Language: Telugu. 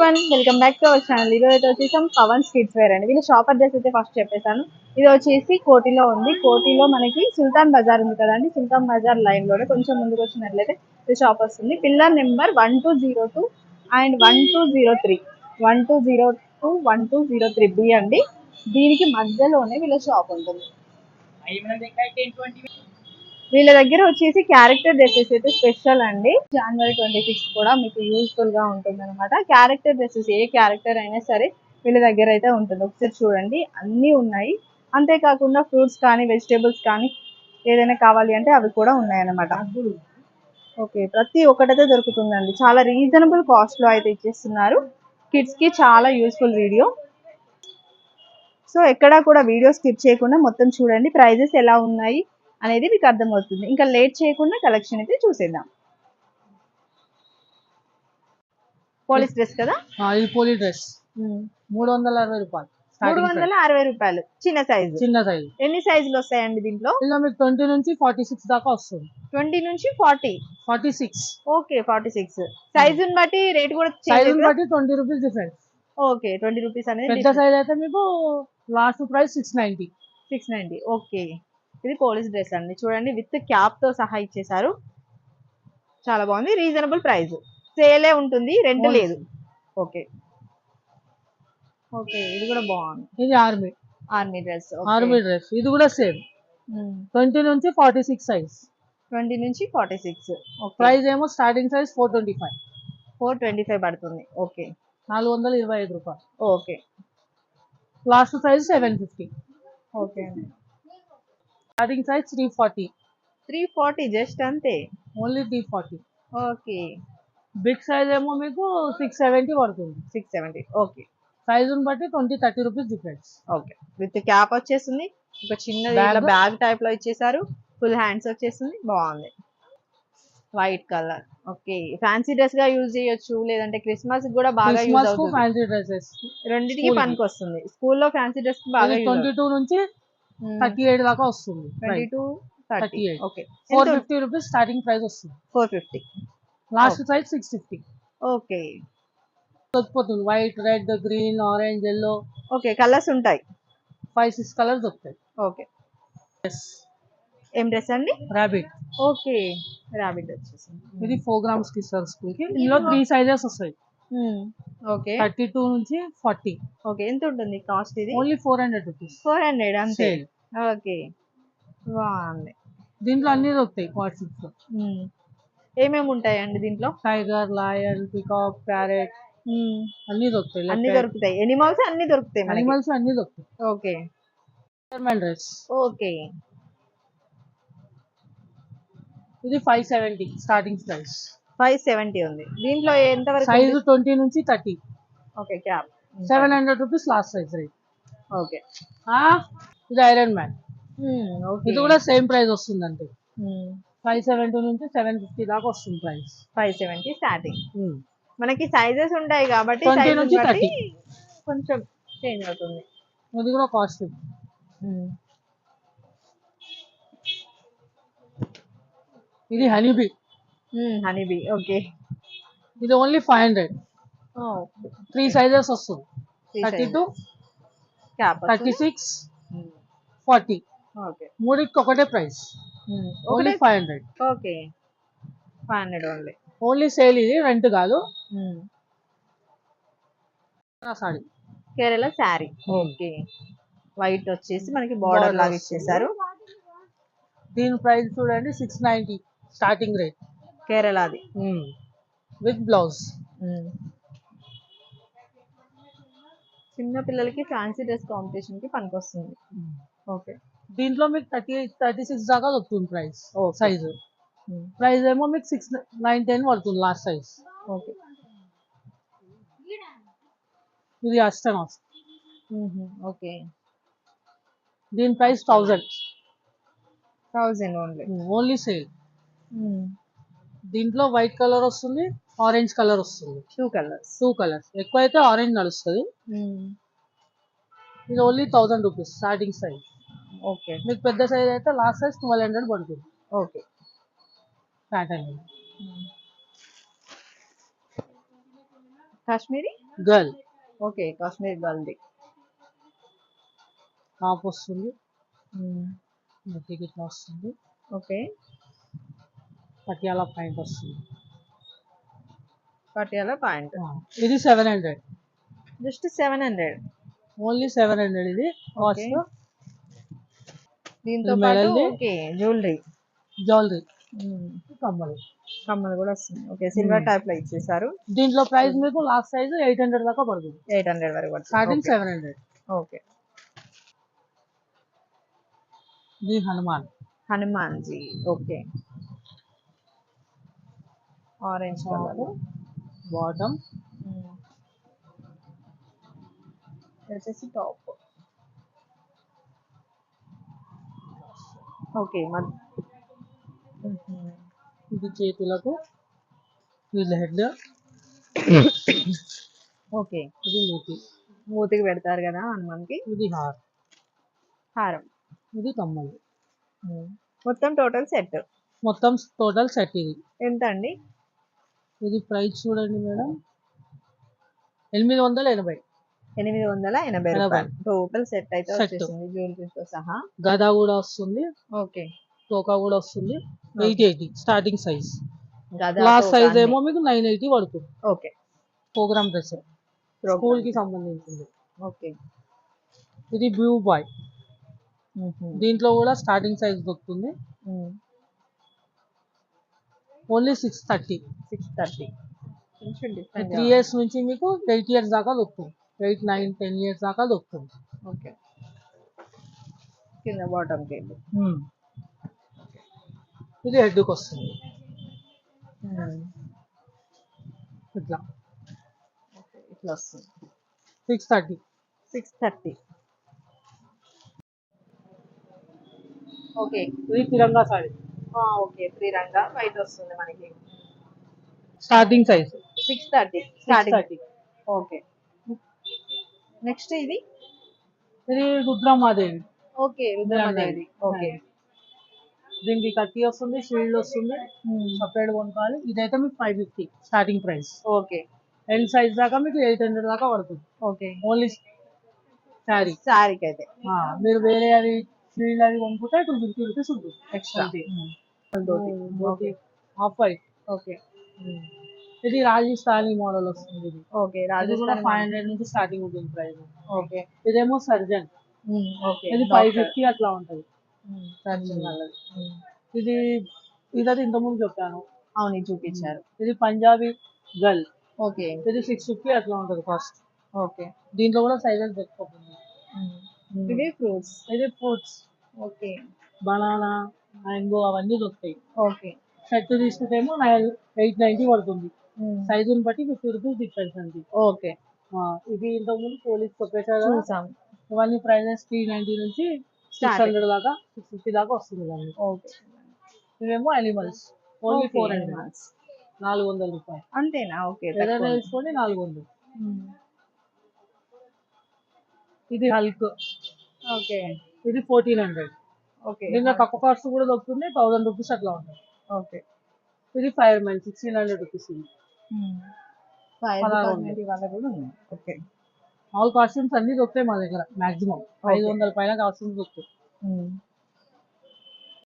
One welcome back to our channel ఈరోజు అయితే వచ్చేసాం పవన్ స్కిట్స్ వేర్ అండి. వీళ్ళ షాప్ అడ్రస్ అయితే ఫస్ట్ చెప్పేశాను. ఇది వచ్చేసి కోటిలో ఉంది. కోటిలో మనకి సుల్తాన్ బజార్ ఉంది కదండి. సుల్తాన్ బజార్ లైన్లో కొంచెం ముందుకు వచ్చినట్లయితే ఇది షాప్ వస్తుంది pillar number one two zero two and one two zero three one two zero two one two zero three B అండి. దీనికి మధ్యలోనే వీళ్ళ షాప్ ఉంటుంది. వీళ్ళ దగ్గర వచ్చేసి క్యారెక్టర్ డ్రెస్సెస్ అయితే స్పెషల్ అండి. జనవరి ట్వంటీ సిక్స్ కూడా మీకు యూస్ఫుల్గా ఉంటుంది అనమాట క్యారెక్టర్ డ్రెస్సెస్ ఏ క్యారెక్టర్ అయినా సరే వీళ్ళ దగ్గర అయితే ఉంటుంది. ఒకసారి చూడండి. అన్నీ ఉన్నాయి. అంతేకాకుండా ఫ్రూట్స్ కానీ వెజిటేబుల్స్ కానీ ఏదైనా కావాలి అంటే అవి కూడా ఉన్నాయి ఓకే ప్రతి ఒక్కటైతే దొరుకుతుందండి. చాలా రీజనబుల్ కాస్ట్లో అయితే ఇచ్చేస్తున్నారు. కిడ్స్కి చాలా యూస్ఫుల్ వీడియో సో ఎక్కడా కూడా వీడియో స్కిప్ చేయకుండా మొత్తం చూడండి. ప్రైజెస్ ఎలా ఉన్నాయి? అనేది మీకు అర్థమవుతుంది. ఇంకా లేట్ చేయకుండా కలెక్షన్ అయితే చూసేద్దాం. పోలీస్ డ్రెస్ కదా? ఆ, ఇది పోలీ డ్రెస్ మూడు వందల అరవై రూపాయలు. మూడు వందల అరవై రూపాయలు. చిన్న సైజు. చిన్న సైజు ఎన్ని సైజులు వస్తాయండి దీంట్లో? ఇలా మీకు ట్వంటీ నుంచి ఫార్టీ సిక్స్ దాకా వస్తుంది. ట్వంటీ నుంచి forty. Forty six okay forty six సైజుని బట్టి రేట్ కూడా సైజు బట్టి twenty rupees difference okay twenty rupees అనేది పెద్ద సైజ్ అయితే మీకు last price six ninety six ninety okay. ఇది పోలీస్ డ్రెస్ అండి. చూడండి విత్ క్యాప్తో సహా ఇచ్చేసారు చాలా బాగుంది. Reasonable price. సేలే ఉంటుంది రెంట్ Wholesale. లేదు. ఓకే. ఓకే ఇది కూడా బాగుంది. ఇది army. Army dress army dress. ఇది కూడా సేమ్. ట్వంటీ నుంచి ఫార్టీ సిక్స్ సైజ్. ట్వంటీ నుంచి ఫార్టీ సిక్స్. ప్రైస్ ఏమో starting size four twenty five. Four twenty five పడుతుంది. ఓకే. నాలుగు వందల ఇరవై ఐదు రూపాయలు. Okay. Last size seven fifty. Okay starting size three forty. Three forty just అంతే? Only three forty. Okay. Big size ఏమో మీకు సిక్స్ సెవెంటీ పడుతుంది. Six seventy okay. సైజుని బట్టి twenty thirty rupees difference. Okay. With cap వచ్చేసింది. ఒక? ఇట్లా బ్యాగ్. టైప్లో ఇచ్చేసారు. ఫుల్ హ్యాండ్స్ వచ్చేసింది. బాగుంది. White colour okay. ఫ్యాన్సీ డ్రెస్గా యూజ్ చేయొచ్చు. లేదంటే క్రిస్మస్ కూడా బాగా యూజ్ అవుతుంది. ఫ్యాన్సీ డ్రెస్సెస్ రెండింటికి. పనికి వస్తుంది స్కూల్లో ఫ్యాన్సీ డ్రెస్ బాగా ట్వంటీ టూ నుంచి థర్టీ ఎయిట్ దాకా వస్తుంది. Twenty two thirty. 38. Okay. Four fifty rupees starting price వస్తుంది. Four fifty. Last price six fifty. Okay. దొరికిపోతుంది white red green orange yellow okay colours ఉంటాయి. ఫైవ్ సిక్స్ కలర్స్ దొరుకుతాయి. ఓకే. ఏం డ్రెస్ అండి? Rabbit okay. రాబిట్ వచ్చేసింది. ఇది ఫోర్ గ్రామ్స్కి ఇస్తారు స్కూల్కి ఇందులో త్రీ సైజెస్ వస్తాయి. ఓకే థర్టీ టూ నుంచి ఫార్టీ. ఓకే ఎంత ఉంటుంది కాస్ట్ ఇది? Only four hundred rupees four hundred అంతే. ఓకే బాగుంది. దీంట్లో అన్ని దొరుకుతాయి క్వార్టర్స్లో మ్మ్. ఏమేమి ఉంటాయండి దీంట్లో? Tiger lion peacock parrot. అన్ని దొరుకుతాయి. అన్ని దొరుకుతాయి. ఎనిమల్స్ అన్ని దొరుకుతాయి అనిమల్స్ అన్ని దొరుకుతాయి. ఓకే డ్రెస్ ఓకే ఇది five seventy starting price five seventy ఉంది. దీంట్లో ఎంత వరకు సైజ్ ట్వంటీ నుంచి thirty. Okay cap. Seven hundred rupees last size rate. Okay. ఇది ఐరన్ మ్యాన్. ఇది కూడా సేమ్ ప్రైస్ వస్తుంది అంటే ఫైవ్ సెవెంటీ నుంచి సెవెన్ ఫిఫ్టీ దాకా వస్తుంది ప్రైస్. Five seventy starting. మనకి సైజెస్ ఉంటాయి కాబట్టి 20 size ని నుంచి 30. కొంచెం చేంజ్ అవుతుంది. ఇది కూడా కాస్ట్. ఇది హనీబీ. హనీబీ ఓకే ఇది only five hundred three sizes వస్తుంది. Thirty two cap thirty six forty okay మూడింటికి ఒకటే price only five hundred okay five hundred only only sale ఇది రెంట్ కాదు. Sorry Kerala sari okay white వచ్చేసి మనకి బార్డర్ లాగా. ఇచ్చేసారు. దీని ప్రైస్ చూడండి సిక్స్ నైంటీ స్టార్టింగ్ రేట్ కేరళది. విత్ బ్లౌజ్ చిన్న పిల్లలకి ఫ్యాన్సీ డ్రెస్ కాంపిటీషన్కి పనికొస్తుంది. ఓకే దీంట్లో మీకు థర్టీ థర్టీ సిక్స్ దాకా దొరుకుతుంది ప్రైస్. సైజ్ ప్రైస్ ఏమో మీకు సిక్స్ నైన్ టెన్ పడుతుంది లాస్ట్ సైజ్ ఓకే ఇది అస్టనాస్ ఓకే దీని price thousand thousand only only sale దీంట్లో వైట్ కలర్ వస్తుంది ఆరెంజ్ కలర్ వస్తుంది. టూ కలర్స్ టూ కలర్స్ ఎక్కువ అయితే ఆరెంజ్ నడుస్తుంది. ఇది only thousand rupees starting size okay మీకు పెద్ద సైజ్ అయితే లాస్ట్ సైజ్ ట్వెల్వ్ హండ్రెడ్ పడుతుంది. Okay pattern Kashmiri girl okay Kashmiri గల్ది top వస్తుంది. ఇట్లా వస్తుంది. ఓకే పటియాలా ప్యాంట్ వస్తుంది. పటియాలా పాయింట్. ఇది seven hundred just seven hundred only seven hundred ఇది. కాస్ట్. దీంతో. ఓకే జ్యువెలరీ జ్యువెలరీ కమ్మలు. కమ్మలు కూడా వస్తుంది ఓకే సిల్వర్ టైప్లో ఇచ్చేసారు దీంట్లో ప్రైస్ మీకు లాస్ట్ సైజ్ ఎయిట్ హండ్రెడ్ దాకా పడుతుంది. ఎయిట్ హండ్రెడ్ వరకు స్టార్టింగ్ సెవెన్ హండ్రెడ్ ఓకే. ఇది Hanuman. Hanuman ji okay. Orange colour. Bottom. వచ్చేసి టాప్. ఓకే ఇది చేతులకు. వీళ్ళ హెడ్. ఓకే ఇది మూతి. మూతికి పెడతారు కదా హనుమాన్కి? ఇది హార్. హారం. ఇది కమ్మలు. మొత్తం టోటల్ సెట్? మొత్తం టోటల్ సెట్ ఇది. ఎంత అండి? ఇది ప్రైస్ చూడండి మేడం. ఎనిమిది వందల ఎనభై. ఎనిమిది వందల ఎనభై. రూపాయలు. టోటల్ సెట్ అయితే. వచ్చేసింది జ్యువెలరీతో సహా. గదా కూడా వస్తుంది. ఓకే. టోకా కూడా వస్తుంది. Eight eighty starting size last size ఏమో మీకు నైన్ ఎయిటీ పడుతుంది. ఓకే. ప్రోగ్రామ్ డ్రెస్ స్కూల్కి సంబంధించింది. ఓకే. ఇది బ్లూ బాయ్ దీంట్లో కూడా స్టార్టింగ్ సైజ్ దొరుకుతుంది. Only six thirty six thirty కొంచెం డిఫరెంట్ త్రీ ఇయర్స్ నుంచి మీకు ఎయిట్ ఇయర్స్ దాకా దొరుకుతుంది ఎయిట్ నైన్ టెన్ ఇయర్స్ దాకా దొరుకుతుంది ఓకే కింద బాటమ్కి ఇది హెడ్కి వస్తుంది. ఇట్లా. ఓకే ఇట్లా వస్తుంది. Six thirty six thirty okay ఇది తిరంగా సారీ. ఓకే త్రిరంగా వైట్ వస్తుంది మనకి. Starting size six thirty starting okay. Next ఇది? ఇది రుద్రమాదేవి. ఓకే రుద్రమదేవి. ఓకే. దీనికి కత్తి వస్తుంది షీల్డ్ వస్తుంది. సపరేట్ కొనుక్కోవాలి. ఇదైతే మీకు five fifty starting price okay. L size దాకా మీకు ఎయిట్ హండ్రెడ్ దాకా పడుతుంది. ఓకే. ఓన్లీ శారీ శారీకి అయితే మీరు వేరే అవి షీల్డ్ అవి కొనుక్కుంటే టూ ఫిఫ్టీ రూపీస్ ఉంటుంది extra dhoti half white okay ఇది రాజస్థానీ మోడల్ వస్తుంది ఇది. ఓకే అది కూడా రాజస్థాన్ ఫైవ్ హండ్రెడ్ నుంచి స్టార్టింగ్ ఉంటుంది ప్రైస్ ఓకే ఇదేమో సర్జన్ ఓకే ఇది ఫైవ్ ఫిఫ్టీ అట్లా ఉంటుంది. సర్జన్ ఇది ఇదైతే ఇంతకుముందు చెప్పాను. అవును చూపించారు. ఇది పంజాబీ గర్ల్. ఓకే ఇది సిక్స్ ఫిఫ్టీ అట్లా ఉంటుంది కాస్ట్ ఓకే దీంట్లో కూడా సైజెస్ దొరుకుతుంది ఇవి ఫ్రూట్స్. ఇది ఫ్రూట్స్ ఓకే. బనానా మ్యాంగో అవన్నీ దొరుకుతాయి. ఓకే. సెట్ తీసుకుంటేమో నైన్ ఎయిట్ నైంటీ పడుతుంది. సైజుని బట్టి ఫిఫ్టీ రూపీస్ డిఫరెన్స్ అండి. ఓకే. ఇది ఇంతకుముందు పోలీస్ కదా. చూసాం. ఇవన్నీ ప్రైజెస్ త్రీ నైంటీ నుంచి సిక్స్. హండ్రెడ్ దాకా సిక్స్ ఫిఫ్టీ దాకా వస్తుంది దాన్ని ఓకే. ఇవేమో అనిమల్స్ ఓన్లీ ఫోర్ హండ్రెడ్ నాలుగు వందల రూపాయలు. అంతేనా? ఓకే ఏదైనా తీసుకోండి నాలుగు వందలు. ఇది హల్క్ ఓకే. ఇది ఫోర్టీన్ హండ్రెడ్ ఓకే. దీంట్లో తక్కువ కాస్ట్ కూడా దొరుకుతుంది థౌసండ్ రూపీస్ అట్లా ఉంటాయి. ఓకే. ఇది fire man sixteen hundred rupees ఉన్నాయి ఓకే. ఆల్ కాస్ట్యూమ్స్ అన్ని దొరుకుతాయి మా దగ్గర మాక్సిమం ఐదు వందల పైన కాస్ట్యూమ్స్ దొరుకుతాయి.